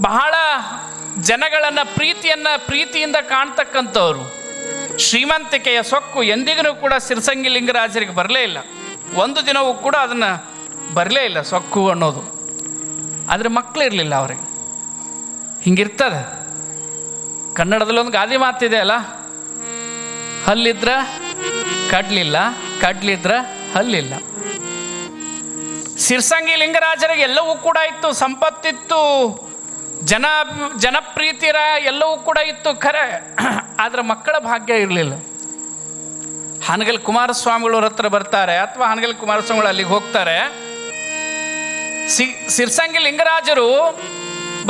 ಬಹಳ ಜನಗಳನ್ನ ಪ್ರೀತಿಯನ್ನ ಪ್ರೀತಿಯಿಂದ ಕಾಣ್ತಕ್ಕಂಥವ್ರು. ಶ್ರೀಮಂತಿಕೆಯ ಸೊಕ್ಕು ಎಂದಿಗೂ ಕೂಡ ಸಿರಸಂಗಿ ಲಿಂಗರಾಜರಿಗೆ ಬರಲೇ ಇಲ್ಲ. ಒಂದು ದಿನವೂ ಕೂಡ ಅದನ್ನು ಬರಲೇ ಇಲ್ಲ ಸೊಕ್ಕು ಅನ್ನೋದು. ಆದರೆ ಮಕ್ಕಳಿರಲಿಲ್ಲ ಅವ್ರಿಗೆ. ಹಿಂಗಿರ್ತದೆ. ಕನ್ನಡದಲ್ಲಿ ಒಂದು ಗಾದಿ ಮಾತಿದೆ ಅಲ್ಲ? ಹಲ್ಲಿದ್ರ ಕಡ್ಲಿಲ್ಲ, ಕಡ್ಲಿದ್ರ ಹಲ್ಲಿಲ್ಲ. ಸಿರ್ಸಂಗಿ ಲಿಂಗರಾಜರಿಗೆ ಎಲ್ಲವೂ ಕೂಡ ಇತ್ತು, ಸಂಪತ್ತಿತ್ತು. ಜನ, ಜನಪ್ರೀತಿರ ಎಲ್ಲವೂ ಕೂಡ ಇತ್ತು ಖರೆ. ಆದರೆ ಮಕ್ಕಳ ಭಾಗ್ಯ ಇರಲಿಲ್ಲ. ಹಾನಗಲ್ ಕುಮಾರಸ್ವಾಮಿಗಳವ್ರ ಹತ್ರ ಬರ್ತಾರೆ, ಅಥವಾ ಹಾನಗಲ್ ಕುಮಾರಸ್ವಾಮಿಗಳು ಅಲ್ಲಿಗೆ ಹೋಗ್ತಾರೆ. ಸಿ, ಸಿರ್ಸಂಗಿ ಲಿಂಗರಾಜರು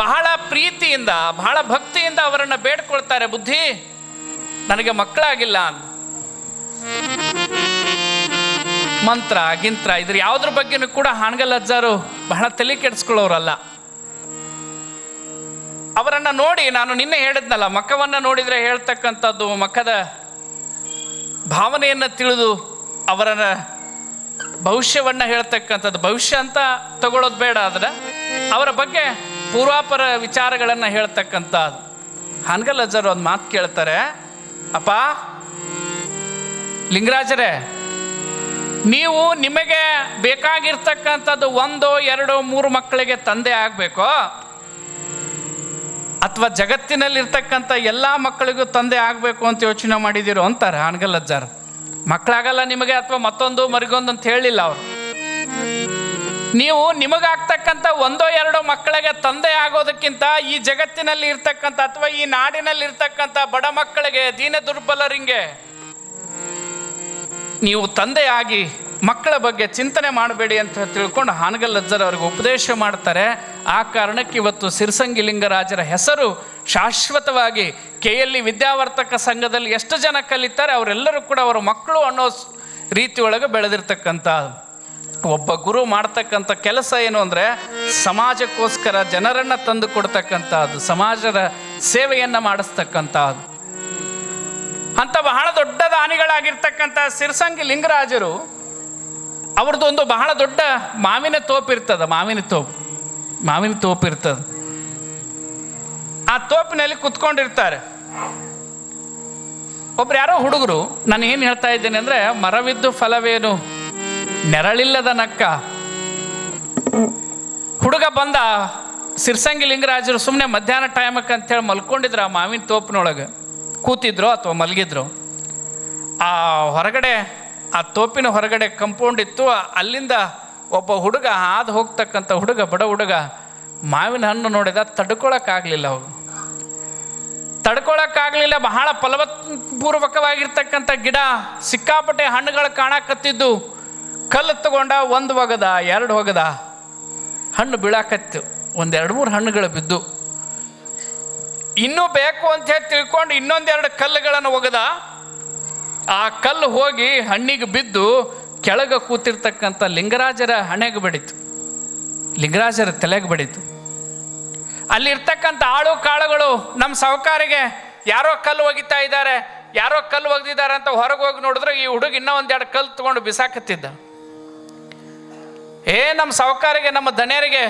ಬಹಳ ಪ್ರೀತಿಯಿಂದ, ಬಹಳ ಭಕ್ತಿಯಿಂದ ಅವರನ್ನು ಬೇಡ್ಕೊಳ್ತಾರೆ, ಬುದ್ಧಿ ನನಗೆ ಮಕ್ಕಳಾಗಿಲ್ಲ ಅಂತ ಮಂತ್ರ, ಗಿಂತ್ರ, ಇದ್ರ ಯಾವುದ್ರ ಬಗ್ಗೆನೂ ಕೂಡ ಹಾನಗಲ್ ಅಜ್ಜಾರು ಬಹಳ ತಲೆ ಕೆಡಿಸ್ಕೊಳ್ಳೋರಲ್ಲ. ಅವರನ್ನು ನೋಡಿ ನಾನು ನಿನ್ನೆ ಹೇಳಿದ್ನಲ್ಲ, ಮಕ್ಕವನ್ನು ನೋಡಿದರೆ ಹೇಳ್ತಕ್ಕಂಥದ್ದು ಮಕ್ಕದ ಭಾವನೆಯನ್ನು ತಿಳಿದು ಅವರ ಭವಿಷ್ಯವನ್ನು ಹೇಳ್ತಕ್ಕಂಥದ್ದು. ಭವಿಷ್ಯ ಅಂತ ತಗೊಳ್ಳೋದು ಬೇಡ, ಆದರೆ ಅವರ ಬಗ್ಗೆ ಪೂರ್ವಾಪರ ವಿಚಾರಗಳನ್ನು ಹೇಳ್ತಕ್ಕಂಥದ್ದು. ಹಾನಗಲ್ ಅಜ್ಜರು ಒಂದು ಮಾತು ಕೇಳ್ತಾರೆ, ಅಪ್ಪ, ಲಿಂಗರಾಜರೇ, ನೀವು ನಿಮಗೆ ಬೇಕಾಗಿರ್ತಕ್ಕಂಥದ್ದು ಒಂದು ಎರಡು ಮೂರು ಮಕ್ಕಳಿಗೆ ತಂದೆ ಆಗಬೇಕೋ? ಅಥವಾ ಜಗತ್ತಿನಲ್ಲಿರ್ತಕ್ಕಂಥ ಎಲ್ಲ ಮಕ್ಕಳಿಗೂ ತಂದೆ ಆಗಬೇಕು ಅಂತ ಯೋಚನೆ ಮಾಡಿದಿರೋ ಅಂತಾರೆ? ಹಾನಗಲ್ಲಜ್ಜಾರ್ ಮಕ್ಕಳಾಗಲ್ಲ ನಿಮಗೆ ಅಥವಾ ಮತ್ತೊಂದು ಮರಿಗೊಂದು ಅಂತ ಹೇಳಿಲ್ಲ ಅವರು. ನೀವು ನಿಮಗಾಗ್ತಕ್ಕಂಥ ಒಂದೋ ಎರಡೋ ಮಕ್ಕಳಿಗೆ ತಂದೆ ಆಗೋದಕ್ಕಿಂತ ಈ ಜಗತ್ತಿನಲ್ಲಿ ಇರ್ತಕ್ಕಂಥ ಅಥವಾ ಈ ನಾಡಿನಲ್ಲಿ ಇರ್ತಕ್ಕಂಥ ಬಡ ಮಕ್ಕಳಿಗೆ ದೀನ ದುರ್ಬಲರಿಗೆ ನೀವು ತಂದೆಯಾಗಿ ಮಕ್ಕಳ ಬಗ್ಗೆ ಚಿಂತನೆ ಮಾಡಬೇಡಿ ಅಂತ ತಿಳ್ಕೊಂಡು ಹಾನಗಲ್ ಅಜ್ಜರ್ ಅವ್ರಿಗೆ ಉಪದೇಶ ಮಾಡ್ತಾರೆ. ಆ ಕಾರಣಕ್ಕೆ ಇವತ್ತು ಸಿರ್ಸಂಗಿ ಲಿಂಗರಾಜರ ಹೆಸರು ಶಾಶ್ವತವಾಗಿ ಕೆ ಎಲ್ ವಿದ್ಯಾವರ್ತಕ ಸಂಘದಲ್ಲಿ ಎಷ್ಟು ಜನ ಕಲಿತಾರೆ ಅವರೆಲ್ಲರೂ ಕೂಡ ಅವರ ಮಕ್ಕಳು ಅನ್ನೋ ರೀತಿ ಒಳಗೆ ಬೆಳೆದಿರ್ತಕ್ಕಂಥ ಒಬ್ಬ ಗುರು ಮಾಡ್ತಕ್ಕಂಥ ಕೆಲಸ ಏನು ಅಂದರೆ ಸಮಾಜಕ್ಕೋಸ್ಕರ ಜನರನ್ನು ತಂದು ಕೊಡ್ತಕ್ಕಂಥದ್ದು, ಸಮಾಜದ ಸೇವೆಯನ್ನು ಮಾಡಿಸ್ತಕ್ಕಂಥದ್ದು. ಅಂತ ಬಹಳ ದೊಡ್ಡ ದಾನಿಗಳಾಗಿರ್ತಕ್ಕಂಥ ಸಿರ್ಸಂಗಿ ಲಿಂಗರಾಜರು ಅವ್ರದ್ದು ಒಂದು ಬಹಳ ದೊಡ್ಡ ಮಾವಿನ ತೋಪು ಇರ್ತದ, ಮಾವಿನ ತೋಪು. ಮಾವಿನ ತೋಪು ಇರ್ತದ. ಆ ತೋಪಿನಲ್ಲಿ ಕುತ್ಕೊಂಡಿರ್ತಾರೆ. ಒಬ್ರು ಯಾರೋ ಹುಡುಗರು, ನಾನು ಏನು ಹೇಳ್ತಾ ಇದ್ದೇನೆ ಅಂದರೆ, ಮರವಿದ್ದು ಫಲವೇನು? ನೆರಳಿಲ್ಲದ ನಕ್ಕ. ಹುಡುಗ ಬಂದ, ಸಿರ್ಸಂಗಿ ಲಿಂಗರಾಜರು ಸುಮ್ಮನೆ ಮಧ್ಯಾಹ್ನ ಟೈಮಕ್ಕೆ ಅಂತೇಳಿ ಮಲ್ಕೊಂಡಿದ್ರು ಆ ಮಾವಿನ ತೋಪಿನೊಳಗೆ. ಕೂತಿದ್ರು ಅಥವಾ ಮಲಗಿದ್ರು? ಆ ಹೊರಗಡೆ ಆ ತೋಪಿನ ಹೊರಗಡೆ ಕಂಪೌಂಡ್ ಇತ್ತು ಅಲ್ಲಿಂದ ಒಬ್ಬ ಹುಡುಗ ಹಾದು ಹೋಗ್ತಕ್ಕಂಥ ಹುಡುಗ, ಬಡ ಹುಡುಗ ಮಾವಿನ ಹಣ್ಣು ನೋಡಿದ ತಡ್ಕೊಳಕ್ಕಾಗಲಿಲ್ಲ ಅವನು. ತಡ್ಕೊಳಕ್ಕಾಗಲಿಲ್ಲ, ಬಹಳ ಫಲವತ್ಪೂರ್ವಕವಾಗಿರ್ತಕ್ಕಂಥ ಗಿಡ, ಸಿಕ್ಕಾಪಟ್ಟೆ ಹಣ್ಣುಗಳು ಕಾಣಕತ್ತಿದ್ದು, ಕಲ್ಲು ತಗೊಂಡ ಒಂದು ಒಗದ, ಎರಡು ಒಗದ ಹಣ್ಣು ಬೀಳಾಕತ್ತು. ಒಂದು ಎರಡು ಮೂರು ಹಣ್ಣುಗಳು ಬಿದ್ದು. ಇನ್ನೂ ಬೇಕು ಅಂತ ಹೇಳಿ ತಿಳ್ಕೊಂಡು ಇನ್ನೊಂದೆರಡು ಕಲ್ಲುಗಳನ್ನು ಒಗದ ಆ ಕಲ್ಲು ಹೋಗಿ ಹಣ್ಣಿಗೆ ಬಿದ್ದು ಕೆಳಗೆ ಕೂತಿರ್ತಕ್ಕಂಥ ಲಿಂಗರಾಜರ ಹಣೆಗೆ ಬಡಿತು. ಲಿಂಗರಾಜರ ತಲೆಗೆ ಬಡಿತು. ಅಲ್ಲಿರ್ತಕ್ಕಂಥ ಆಳು ಕಾಳುಗಳು ನಮ್ಮ ಸಹಕಾರಿಗೆ ಯಾರೋ ಕಲ್ಲು ಒಗಿತಾ ಇದ್ದಾರೆ, ಯಾರೋ ಕಲ್ಲು ಒಗ್ದಿದ್ದಾರೆ ಅಂತ ಹೊರಗೆ ಹೋಗಿ ನೋಡಿದ್ರೆ ಈ ಹುಡುಗ ಇನ್ನೂ ಒಂದೆರಡು ಕಲ್ಲು ತಗೊಂಡು ಬಿಸಾಕತ್ತಿದ್ದ. ಏ ನಮ್ಮ ಸಹಕಾರಿಗೆ, ನಮ್ಮ ದಣಿಯರಿಗೆ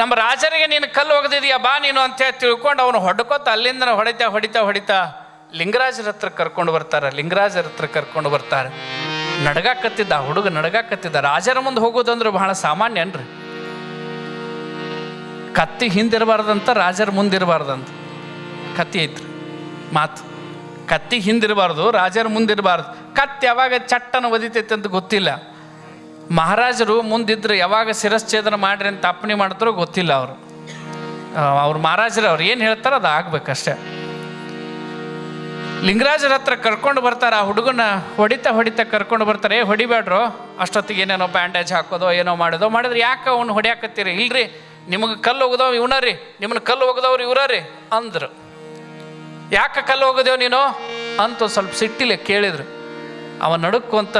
ನಮ್ಮ ರಾಜರಿಗೆ ನೀನು ಕಲ್ಲು ಒಗೆದಿದೀಯ ಬಾ ನೀನು ಅಂತ ತಿಳ್ಕೊಂಡು ಅವನು ಹೊಡ್ಕೊತ ಅಲ್ಲಿಂದ ಹೊಡಿತಾ ಹೊಡಿತಾ ಹೊಡಿತಾ ಲಿಂಗರಾಜರ ಹತ್ರ ಕರ್ಕೊಂಡು ಬರ್ತಾರೆ, ಲಿಂಗರಾಜರ ಹತ್ರ ಕರ್ಕೊಂಡು ಬರ್ತಾರೆ. ನಡಗಾಕತ್ತಿದ್ದ, ಆ ಹುಡುಗ ನಡಗಾಕತ್ತಿದ್ದ. ರಾಜರ ಮುಂದೆ ಹೋಗೋದಂದ್ರೆ ಬಹಳ ಸಾಮಾನ್ಯ ಅನ್ರಿ ಕತ್ತಿ ಹಿಂದಿರಬಾರ್ದಂತ ರಾಜರ ಮುಂದಿರಬಾರ್ದಂತ. ಕತ್ತಿ ಐತ್ರಿ. ಮಾತು. ಕತ್ತಿ ಹಿಂದಿರಬಾರ್ದು, ರಾಜರ ಮುಂದಿರಬಾರ್ದು. ಕತ್ತಿ ಯಾವಾಗ ಚಟ್ಟನ ಒದಿತೈತೆ ಅಂತ ಗೊತ್ತಿಲ್ಲ. ಮಹಾರಾಜರು ಮುಂದಿದ್ರೆ ಯಾವಾಗ ಶಿರಶ್ಛೇದನ ಮಾಡ್ರಿ ಅಂತ ಅಪ್ಪಣೆ ಮಾಡಿದ್ರು ಗೊತ್ತಿಲ್ಲ ಅವರು. ಅವ್ರು ಮಹಾರಾಜರು ಅವ್ರು ಏನು ಹೇಳ್ತಾರೋ ಅದು ಆಗ್ಬೇಕಷ್ಟೇ. ಲಿಂಗರಾಜರ ಹತ್ರ ಕರ್ಕೊಂಡು ಬರ್ತಾರೆ, ಆ ಹುಡುಗನ ಹೊಡಿತಾ ಹೊಡಿತಾ ಕರ್ಕೊಂಡು ಬರ್ತಾರೆ, ಏ ಹೊಡಿಬೇಡ್ರು ಅಷ್ಟೊತ್ತಿಗೆ ಏನೇನೋ ಬ್ಯಾಂಡೇಜ್ ಹಾಕೋದೋ, ಏನೋ ಮಾಡೋದೋ? ಮಾಡಿದ್ರೆ, ಯಾಕೆ ಅವ್ನು ಹೊಡ್ಯಾಕತ್ತೀರಿ? ಇಲ್ರಿ, ನಿಮಗೆ ಕಲ್ಲು ಹೋಗದವ್ ಇವನ ರೀ, ನಿಮ್ಮನ್ನ ಕಲ್ಲು ಹೋಗದವ್ರು ಇವರ ಅಂದ್ರು. ಯಾಕೆ ಕಲ್ಲು ಹೋಗದೇವ್ ನೀನು? ಅಂತ ಸ್ವಲ್ಪ ಸಿಟ್ಟಿಲೆ ಕೇಳಿದ್ರು. ಅವ ನಡುಕ್ಕೊಂತ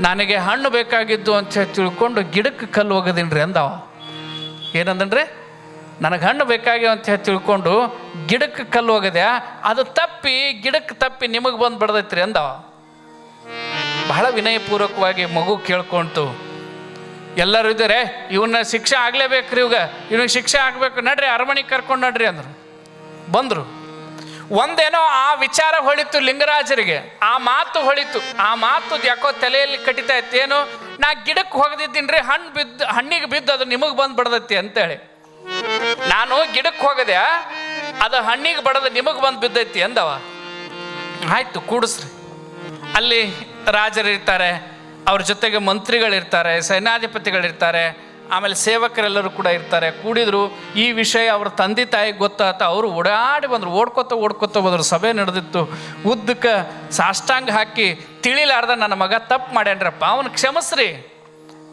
ನನಗೆ ಹಣ್ಣು ಬೇಕಾಗಿದ್ದು ಅಂತ ತಿಳ್ಕೊಂಡು ಗಿಡಕ್ಕೆ ಕಲ್ಲು ಹೋಗದಿನ್ರಿ ಅಂದವ. ಏನಂದನ್ರಿ? ನನಗೆ ಹಣ್ಣು ಬೇಕಾಗ್ಯಾವ ಅಂತ ಹೇಳಿ ತಿಳ್ಕೊಂಡು ಗಿಡಕ್ಕೆ ಕಲ್ಲು ಹೋಗಿದೆ ಅದು ತಪ್ಪಿ ಗಿಡಕ್ಕೆ ತಪ್ಪಿ ನಿಮಗೆ ಬಂದು ಬಡ್ದೈತ್ರಿ ಅಂದ. ಬಹಳ ವಿನಯಪೂರ್ವಕವಾಗಿ ಮಗು ಕೇಳ್ಕೊಂತು. ಎಲ್ಲರೂ ಇದ್ದಾರೆ ಇವನ್ನ ಶಿಕ್ಷೆ ಆಗ್ಲೇಬೇಕ್ರಿ ಇವಾಗ, ಇವನಿಗೆ ಶಿಕ್ಷೆ ಆಗ್ಬೇಕು, ನಡ್ರಿ ಅರಮನೆಗೆ ಕರ್ಕೊಂಡು ನಡ್ರಿ ಅಂದ್ರು. ಬಂದರು. ಒಂದೇನೋ ಆ ವಿಚಾರ ಹೊಳಿತು ಲಿಂಗರಾಜರಿಗೆ, ಆ ಮಾತು ಹೊಳಿತು, ಆ ಮಾತು ಯಾಕೋ ತಲೆಯಲ್ಲಿ ಕಟ್ಟಿತಾ ಇತ್ತು, ಏನು, ನಾ ಗಿಡಕ್ಕೆ ಹೋಗದಿದ್ದೀನಿ ರೀ ಹಣ್ಣು ಬಿದ್ದು, ಹಣ್ಣಿಗೆ ಬಿದ್ದು ಅದು ನಿಮಗೆ ಬಂದು ಬಿಡದತ್ತಿ ಅಂತೇಳಿ. ನಾನು ಗಿಡಕ್ಕೆ ಹೋಗದೆ, ಅದು ಹಣ್ಣಿಗೆ ಬಡದ ನಿಮಗೆ ಬಂದು ಬಿದ್ದೈತಿ ಅಂದವ. ಆಯ್ತು, ಕೂಡಿಸ್ರಿ. ಅಲ್ಲಿ ರಾಜರಿರ್ತಾರೆ ಅವ್ರ ಜೊತೆಗೆ ಮಂತ್ರಿಗಳಿರ್ತಾರೆ, ಸೇನಾಧಿಪತಿಗಳಿರ್ತಾರೆ, ಆಮೇಲೆ ಸೇವಕರೆಲ್ಲರೂ ಕೂಡ ಇರ್ತಾರೆ. ಕೂಡಿದ್ರು, ಈ ವಿಷಯ ಅವ್ರ ತಂದೆ ತಾಯಿಗೆ ಗೊತ್ತಾತ, ಅವರು ಓಡಾಡಿ ಬಂದರು, ಓಡ್ಕೊತ ಓಡ್ಕೊತ ಬಂದರು ಸಭೆ ನಡೆದಿತ್ತು. ಉದ್ದಕ್ಕೆ ಸಾಷ್ಟಾಂಗ ಹಾಕಿ, ತಿಳಿಲಾರ್ದ ನನ್ನ ಮಗ ತಪ್ಪು ಮಾಡ್ಯಾನ್ರಪ್ಪ. ಅವನು ಕ್ಷಮಿಸ್ರಿ.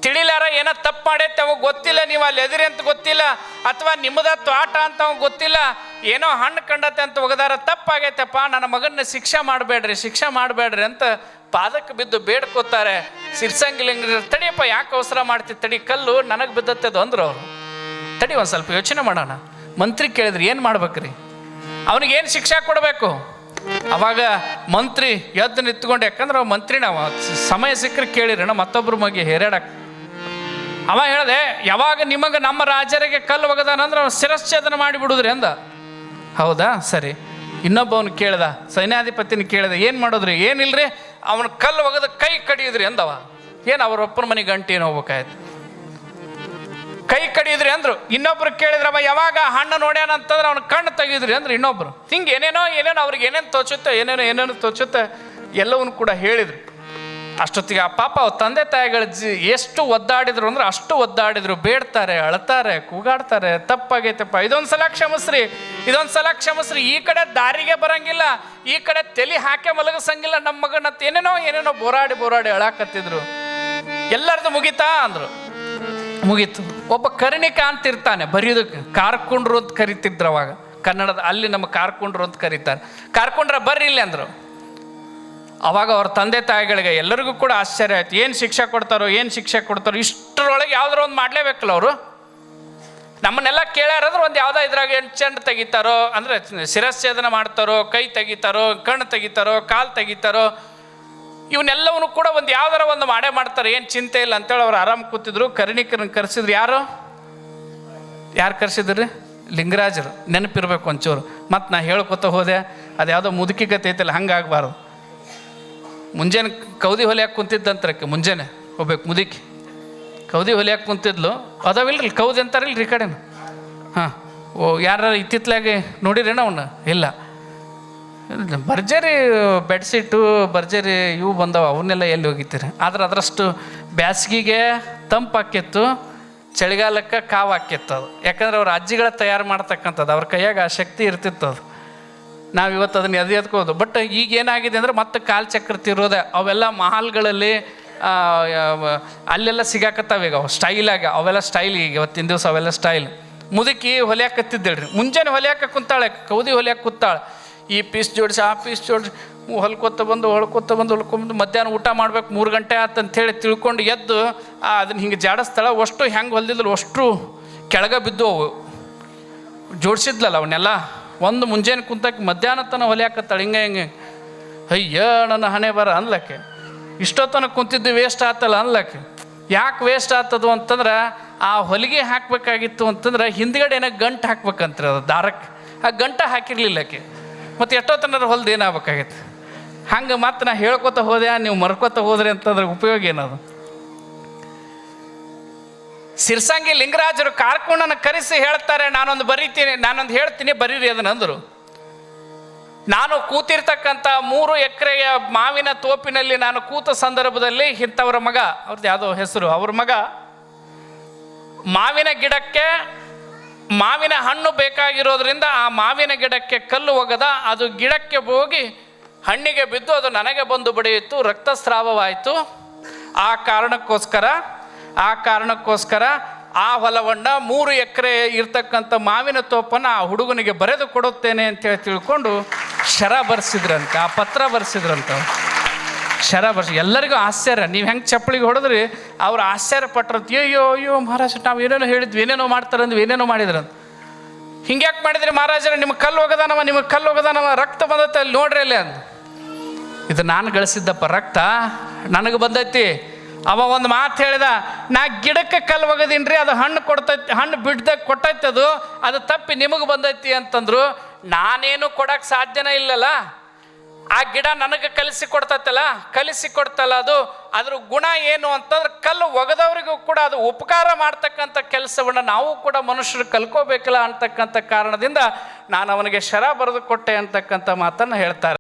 ತಿಳಿಲಾರ ಏನೋ ತಪ್ಪು ಮಾಡೈತೆ ಅವಾಗ ಗೊತ್ತಿಲ್ಲ, ನೀವು ಅಲ್ಲಿ ಎದುರಿ ಅಂತ ಗೊತ್ತಿಲ್ಲ, ಅಥವಾ ನಿಮ್ಮದ ತ್ವಾಟ ಅಂತ ಗೊತ್ತಿಲ್ಲ, ಏನೋ ಹಣ್ಣು ಕಂಡತೆ ಅಂತ ಒಗದಾರ, ತಪ್ಪಾಗೈತೆಪ್ಪ, ನನ್ನ ಮಗನ ಶಿಕ್ಷೆ ಮಾಡಬೇಡ್ರಿ ಶಿಕ್ಷೆ ಮಾಡಬೇಡ್ರಿ ಅಂತ ಪಾದಕ್ಕೆ ಬಿದ್ದು ಬೇಡ್ಕೋತಾರೆ. ಸಿರ್ಸಂಗಿಲಿಂಗ ತಡಿಯಪ್ಪ, ಯಾಕೆ ಅವಸರ ಮಾಡ್ತಿ, ತಡಿ, ಕಲ್ಲು ನನಗೆ ಬಿದ್ದತ್ತೆ ಅದು ಅಂದ್ರು ಅವರು. ತಡಿ ಒಂದು ಸ್ವಲ್ಪ ಯೋಚನೆ ಮಾಡೋಣ. ಮಂತ್ರಿ ಕೇಳಿದ್ರಿ, ಏನು ಮಾಡ್ಬೇಕ್ರಿ? ಏನು ಶಿಕ್ಷೆ ಕೊಡಬೇಕು? ಅವಾಗ ಮಂತ್ರಿ ಎದ್ದು ನಿಂತ್ಕೊಂಡು, ಯಾಕಂದ್ರೆ ಅವ ಮಂತ್ರಿ ಸಮಯ ಸಿಕ್ಕರೆ ಕೇಳಿರಣ ಮತ್ತೊಬ್ಬರ ಮಗಿ ಹೇರಾಡಕ್ಕೆ ಅವ ಹೇಳಿದೆ, ಯಾವಾಗ ನಿಮಗೆ ನಮ್ಮ ರಾಜರಿಗೆ ಕಲ್ಲು ಒಗದಾನಂದ್ರೆ ಅವ್ನು ಮಾಡಿ ಮಾಡಿಬಿಡುದ್ರಿ ಅಂದ. ಹೌದಾ? ಸರಿ. ಇನ್ನೊಬ್ಬವನು ಕೇಳ್ದ, ಸೈನ್ಯಾಧಿಪತಿನ ಕೇಳಿದೆ, ಏನು ಮಾಡೋದ್ರಿ? ಏನಿಲ್ರಿ? ಅವನ ಕಲ್ಲು ಒಗದ ಕೈ ಕಡಿಯುದ್ರಿ ಅಂದವ. ಏನು ಅವ್ರ ಒಪ್ಪನ ಮನೆ ಗಂಟೆ ಏನು ಹೋಗ್ಬೇಕಾಯ್ತು? ಕೈ ಕಡಿಯುದ್ರಿ ಅಂದ್ರು. ಇನ್ನೊಬ್ರು ಕೇಳಿದ್ರವ, ಯಾವಾಗ ಹಣ್ಣು ನೋಡ್ಯಾನ ಅಂತಂದ್ರೆ ಅವ್ನ ಕಣ್ಣು ತೆಗಿದ್ರಿ ಅಂದ್ರೆ ಇನ್ನೊಬ್ರು. ಹಿಂಗೆ ಏನೇನೋ ಏನೇನೋ ಅವ್ರಿಗೆ ಏನೇನು ತೋಚುತ್ತೆ, ಏನೇನೋ ಏನೇನೋ ತೋಚುತ್ತೆ ಎಲ್ಲವನ್ನು ಕೂಡ ಹೇಳಿದ್ರು. ಅಷ್ಟೊತ್ತಿಗೆ ಆ ಪಾಪ ತಂದೆ ತಾಯಿಗಳ ಜಿ ಎಷ್ಟು ಒದ್ದಾಡಿದ್ರು ಅಂದ್ರೆ ಅಷ್ಟು ಒದ್ದಾಡಿದ್ರು. ಬೇಡ್ತಾರೆ, ಅಳ್ತಾರೆ, ಕೂಗಾಡ್ತಾರೆ. ತಪ್ಪಾಗೈತಪ್ಪ ಇದೊಂದು ಸಲ ಕ್ಷಮಿಸ್ರಿ. ಇದೊಂದು ಸಲ ಕ್ಷಮಿಸ್ರಿ. ಈ ಕಡೆ ದಾರಿಗೆ ಬರಂಗಿಲ್ಲ. ಈ ಕಡೆ ತಲೆ ಹಾಕೆ ಮಲಗಸಂಗಿಲ್ಲ. ನಮ್ಮ ಮಗನ ಏನೇನೋ ಏನೇನೋ ಬೋರಾಡಿ ಬೋರಾಡಿ ಅಳಾಕತ್ತಿದ್ರು. ಎಲ್ಲರದು ಮುಗಿತಾ ಅಂದ್ರು. ಮುಗೀತು. ಒಬ್ಬ ಕರ್ಣಿಕ ಅಂತ ಇರ್ತಾನೆ ಬರೆಯೋದಕ್ಕೆ ಕಾರ್ಕೊಂಡ್ರು ಅಂತ ಕರಿತಿದ್ರು ಅವಾಗ. ಕನ್ನಡದ ಅಲ್ಲಿ ನಮ್ಮ ಕಾರ್ಕೊಂಡ್ರು ಅಂತ ಕರೀತಾರೆ. ಕಾರ್ಕೊಂಡ್ರ ಬರ್ರಿ ಇಲ್ಲಿ ಅಂದರು. ಅವಾಗ ಅವ್ರ ತಂದೆ ತಾಯಿಗಳಿಗೆ ಎಲ್ಲರಿಗೂ ಕೂಡ ಆಶ್ಚರ್ಯ ಆಯ್ತು. ಏನು ಶಿಕ್ಷೆ ಕೊಡ್ತಾರೋ, ಏನು ಶಿಕ್ಷೆ ಕೊಡ್ತಾರೋ, ಇಷ್ಟರೊಳಗೆ ಯಾವ್ದಾರ ಒಂದು ಮಾಡಲೇಬೇಕಲ್ಲ ಅವರು? ನಮ್ಮನ್ನೆಲ್ಲ ಕೇಳ್ಯಾರಾದ್ರೆ ಒಂದು ಯಾವುದೋ ಇದ್ರಾಗ ಏನು ಚೆಂಡು ತೆಗಿತಾರೋ, ಅಂದರೆ ಶಿರಚ್ಛೇದನ ಮಾಡ್ತಾರೋ, ಕೈ ತೆಗಿತಾರೋ ಕಣ್ಣು ತೆಗಿತಾರೋ, ಕಾಲು ತೆಗಿತಾರೋ, ಇವನ್ನೆಲ್ಲವನ್ನು ಕೂಡ ಒಂದು ಯಾವ್ದಾರ ಒಂದು ಮಾಡೇ ಮಾಡ್ತಾರೆ. ಏನು ಚಿಂತೆ ಇಲ್ಲ ಅಂತೇಳಿ ಅವ್ರು ಆರಾಮ್ ಕೂತಿದ್ರು. ಕರ್ಣಿಕರನ್ನ ಕರೆಸಿದ್ರು ಯಾರು? ಯಾರು ಕರೆಸಿದ್ರಿ? ಲಿಂಗರಾಜರು. ನೆನಪಿರ್ಬೇಕು ಒಂಚೂರು. ಮತ್ತು ನಾ ಹೇಳ್ಕೊತ ಹೋದೆ ಅದು ಯಾವುದೋ ಮುದುಕಿ ಗತಿ ಐತಲ್ಲ, ಹಂಗಾಗಬಾರ್ದು. ಮುಂಜಾನೆ ಕೌದಿ ಹೊಲಿಯಾಕೆ ಕುಂತಿದ್ದಂತ್ರಕ್ಕೆ ಮುಂಜಾನೆ. ಹೋಗ್ಬೇಕು, ಮುದುಕಿ. ಕೌದಿ ಹೊಲಿಯಾಕೆ ಕುಂತಿದ್ಲು. ಅದಾವಿಲ್ರಿ, ಕೌದಿ ಅಂತಾರಿಲ್ರಿ ರೀ ಕಡೆನು? ಹಾಂ, ಓ ಯಾರು ಇತ್ತಿತ್ತಲಾಗೆ ನೋಡಿರೇನ ಅವನ್ನ ಇಲ್ಲ. ಭರ್ಜರಿ ಬೆಡ್ಶೀಟು, ಭರ್ಜರಿ ಇವು ಬಂದವ, ಅವನ್ನೆಲ್ಲ ಎಲ್ಲಿ ಹೋಗಿತ್ತೀರಿ? ಆದ್ರೆ ಅದರಷ್ಟು ಬ್ಯಾಸಿಗೆಗೆ ತಂಪು ಆಕ್ಕಿತ್ತು ಚಳಿಗಾಲಕ್ಕೆ ಕಾವು ಹಾಕಿತ್ತು ಅದು. ಯಾಕಂದ್ರೆ ಅವ್ರ ಅಜ್ಜಿಗಳ ತಯಾರು ಮಾಡ್ತಕ್ಕಂಥದ್ದು, ಅವ್ರ ಕೈಯಾಗ ಆ ಶಕ್ತಿ ಇರ್ತಿತ್ತು ಅದು. ನಾವು ಇವತ್ತು ಅದನ್ನು ಎದೆ ಎತ್ಕೋದು ಬಟ್ ಈಗ ಏನಾಗಿದೆ ಅಂದ್ರೆ ಮತ್ತೆ ಕಾಲ್ ಚಕ್ರ ತಿರೋದೆ. ಅವೆಲ್ಲ ಮಹಾಲ್ಗಳಲ್ಲಿ ಅಲ್ಲೆಲ್ಲ ಸಿಗಾಕತ್ತಾವ ಈಗ ಸ್ಟೈಲಾಗಿ ಅವೆಲ್ಲ ಸ್ಟೈಲ್ ಈಗ. ಇವತ್ತಿನ ದಿವಸ ಅವೆಲ್ಲ ಸ್ಟೈಲ್ ಮುದುಕಿ ಹೊಲಿಯಾಕತ್ತಿದ್ದೇಳ್ರಿ ಮುಂಜಾನೆ ಹೊಲಿಯಾಕ ಕುಂತಾಳೆ. ಕೌದಿ ಹೊಲಿಯಾಕ ಕೂತಾಳೆ. ಈ ಪೀಸ್ ಜೋಡಿಸಿ, ಆ ಪೀಸ್ ಜೋಡಿಸಿ ಹೊಲ್ಕೊತ ಬಂದು ಹೊಳ್ಕೊತ ಬಂದು ಹೊಲ್ಕೊಂಬಂದು ಮಧ್ಯಾಹ್ನ ಊಟ ಮಾಡ್ಬೇಕು. ಮೂರು ಗಂಟೆ ಆತು ಅಂತೇಳಿ ತಿಳ್ಕೊಂಡು ಎದ್ದು ಅದನ್ನು ಅದನ್ನ ಹಿಂಗೆ ಜಾಡಿಸ್ತಾಳೆ ಅಷ್ಟು ಹೆಂಗೆ ಹೊಲ್ದಿದ್ರು ಅಷ್ಟು ಕೆಳಗೆ ಬಿದ್ದು ಅವು ಜೋಡಿಸಿದ್ಲಲ್ಲ ಅವನ್ನೆಲ್ಲ. ಒಂದು ಮುಂಜಾನೆ ಕುಂತಕ್ಕೆ ಮಧ್ಯಾಹ್ನ ತನ ಹೊಲಿಯಾಕತ್ತಾಳೆ, ಹಿಂಗೆ ಹಿಂಗೆ. ಅಯ್ಯೋ, ನನ್ನ ಹಣೆ ಬರ ಅನ್ಲಕ್ಕೆ. ಇಷ್ಟೊತ್ತನ ಕುಂತಿದ್ದು ವೇಸ್ಟ್ ಆತಲ್ಲ ಅನ್ಲಕ್ಕೆ. ಯಾಕೆ ವೇಸ್ಟ್ ಆತದು ಅಂತಂದ್ರೆ, ಆ ಹೊಲಿಗೆ ಹಾಕಬೇಕಾಗಿತ್ತು ಅಂತಂದ್ರೆ, ಹಿಂದ್ಗಡೆ ಏನೋ ಗಂಟು ಹಾಕ್ಬೇಕಂತ್ರಿ ಅದು ದಾರಕ್ಕೆ. ಆ ಗಂಟ ಹಾಕಿರ್ಲಿಲ್ಲಕ್ಕೆ ಮತ್ತು ಮತ್ತು ಎಷ್ಟೊತ್ತನ ಹೊಲ್ದು ಏನಾಗಬೇಕಾಗಿತ್ತು? ಹಂಗೆ ಮತ್ತೆ ನಾ ಹೇಳ್ಕೊತ ಹೋದೆ ನೀವು ಮರ್ಕೋತ ಹೋದ್ರಿ ಅಂತಂದ್ರೆ ಉಪಯೋಗ ಏನದು? ಸಿರ್ಸಂಗಿ ಲಿಂಗರಾಜರು ಕಾರ್ಕುಣನ ಕರೆಸಿ ಹೇಳ್ತಾರೆ, ನಾನೊಂದು ಬರೀತೀನಿ, ನಾನೊಂದು ಹೇಳ್ತೀನಿ, ಬರೀರಿ ಅದನ್ನ ಅಂದರು. ನಾನು ಕೂತಿರ್ತಕ್ಕಂಥ ಮೂರು ಎಕರೆಯ ಮಾವಿನ ತೋಪಿನಲ್ಲಿ ನಾನು ಕೂತ ಸಂದರ್ಭದಲ್ಲಿ ಇಂಥವ್ರ ಮಗ ಅವ್ರದ್ದು ಯಾವುದೋ ಹೆಸರು, ಅವ್ರ ಮಗ ಮಾವಿನ ಗಿಡಕ್ಕೆ ಮಾವಿನ ಹಣ್ಣು ಬೇಕಾಗಿರೋದ್ರಿಂದ ಆ ಮಾವಿನ ಗಿಡಕ್ಕೆ ಕಲ್ಲು ಒಗದ, ಅದು ಗಿಡಕ್ಕೆ ಹೋಗಿ ಹಣ್ಣಿಗೆ ಬಿದ್ದು ಅದು ನನಗೆ ಬಂದು ಬಡಿಯಿತು ರಕ್ತಸ್ರಾವವಾಯಿತು. ಆ ಕಾರಣಕ್ಕೋಸ್ಕರ ಆ ಕಾರಣಕ್ಕೋಸ್ಕರ ಆ ಹೊಲವನ್ನು ಮೂರು ಎಕರೆ ಇರ್ತಕ್ಕಂಥ ಮಾವಿನ ತೋಪನ್ನು ಆ ಹುಡುಗನಿಗೆ ಬರೆದು ಕೊಡುತ್ತೇನೆ ಅಂತೇಳಿ ತಿಳ್ಕೊಂಡು ಶರ ಬರ್ಸಿದ್ರಂತೆ, ಆ ಪತ್ರ ಬರ್ಸಿದ್ರಂತ ಶರ ಬರ್ಸಿ, ಎಲ್ಲರಿಗೂ ಆಶ್ಚರ್ಯ. ನೀವು ಹೆಂಗೆ ಚಪ್ಪಳಿಗೆ ಹೊಡೆದ್ರಿ? ಅವ್ರು ಆಶ್ಚರ್ಯ ಪಟ್ರಂತ, ಅಯ್ಯೋ ಅಯ್ಯೋ ಮಹಾರಾಜ, ನಾವು ಏನೇನೋ ಹೇಳಿದ್ವಿ, ಏನೇನೋ ಮಾಡ್ತಾರಂದ್ವಿ ಏನೇನೋ ಮಾಡಿದ್ರಂತ. ಹಿಂಗ್ಯಾಕೆ ಮಾಡಿದ್ರಿ ಮಹಾರಾಜರ? ನಿಮ್ಗೆ ಕಲ್ಲು ಹೋಗದಾನವ ನಿಮಗೆ ಕಲ್ಲು ಹೋಗದಾನವ, ರಕ್ತ ಬಂದತ್ತೆ ಅಲ್ಲಿ ನೋಡ್ರಿ ಅಲ್ಲಿ ಅಂತ ಇದು ನಾನು ಗಳಿಸಿದ್ದಪ್ಪ ರಕ್ತ, ನನಗೆ ಬಂದೈತಿ. ಅವ ಒಂದು ಮಾತು ಹೇಳಿದ, ನಾ ಗಿಡಕ್ಕೆ ಕಲ್ಲು ಒಗದೀನ್ರಿ, ಅದು ಹಣ್ಣು ಕೊಡ್ತೈತಿ, ಹಣ್ಣು ಬಿಡ್ದ ಕೊಟ್ಟೈತೆ ಅದು ಅದು ತಪ್ಪಿ ನಿಮಗೆ ಬಂದೈತಿ ಅಂತಂದ್ರು. ನಾನೇನು ಕೊಡಕ್ಕೆ ಸಾಧ್ಯನೇ ಇಲ್ಲಲ್ಲ. ಆ ಗಿಡ ನನಗೆ ಕಲಿಸಿ ಕೊಡ್ತೈತಲ್ಲ, ಕಲಿಸಿ ಕೊಡ್ತಲ್ಲ ಅದು. ಅದ್ರ ಗುಣ ಏನು ಅಂತಂದ್ರೆ, ಕಲ್ಲು ಒಗದವರಿಗೂ ಕೂಡ ಅದು ಉಪಕಾರ ಮಾಡ್ತಕ್ಕಂಥ ಕೆಲಸವನ್ನು ನಾವು ಕೂಡ ಮನುಷ್ಯರು ಕಲ್ಕೋಬೇಕಲ್ಲ ಅಂತಕ್ಕಂಥ ಕಾರಣದಿಂದ ನಾನು ಅವನಿಗೆ ಶರ ಬರೆದು ಕೊಟ್ಟೆ ಅಂತಕ್ಕಂಥ ಮಾತನ್ನು ಹೇಳ್ತಾರೆ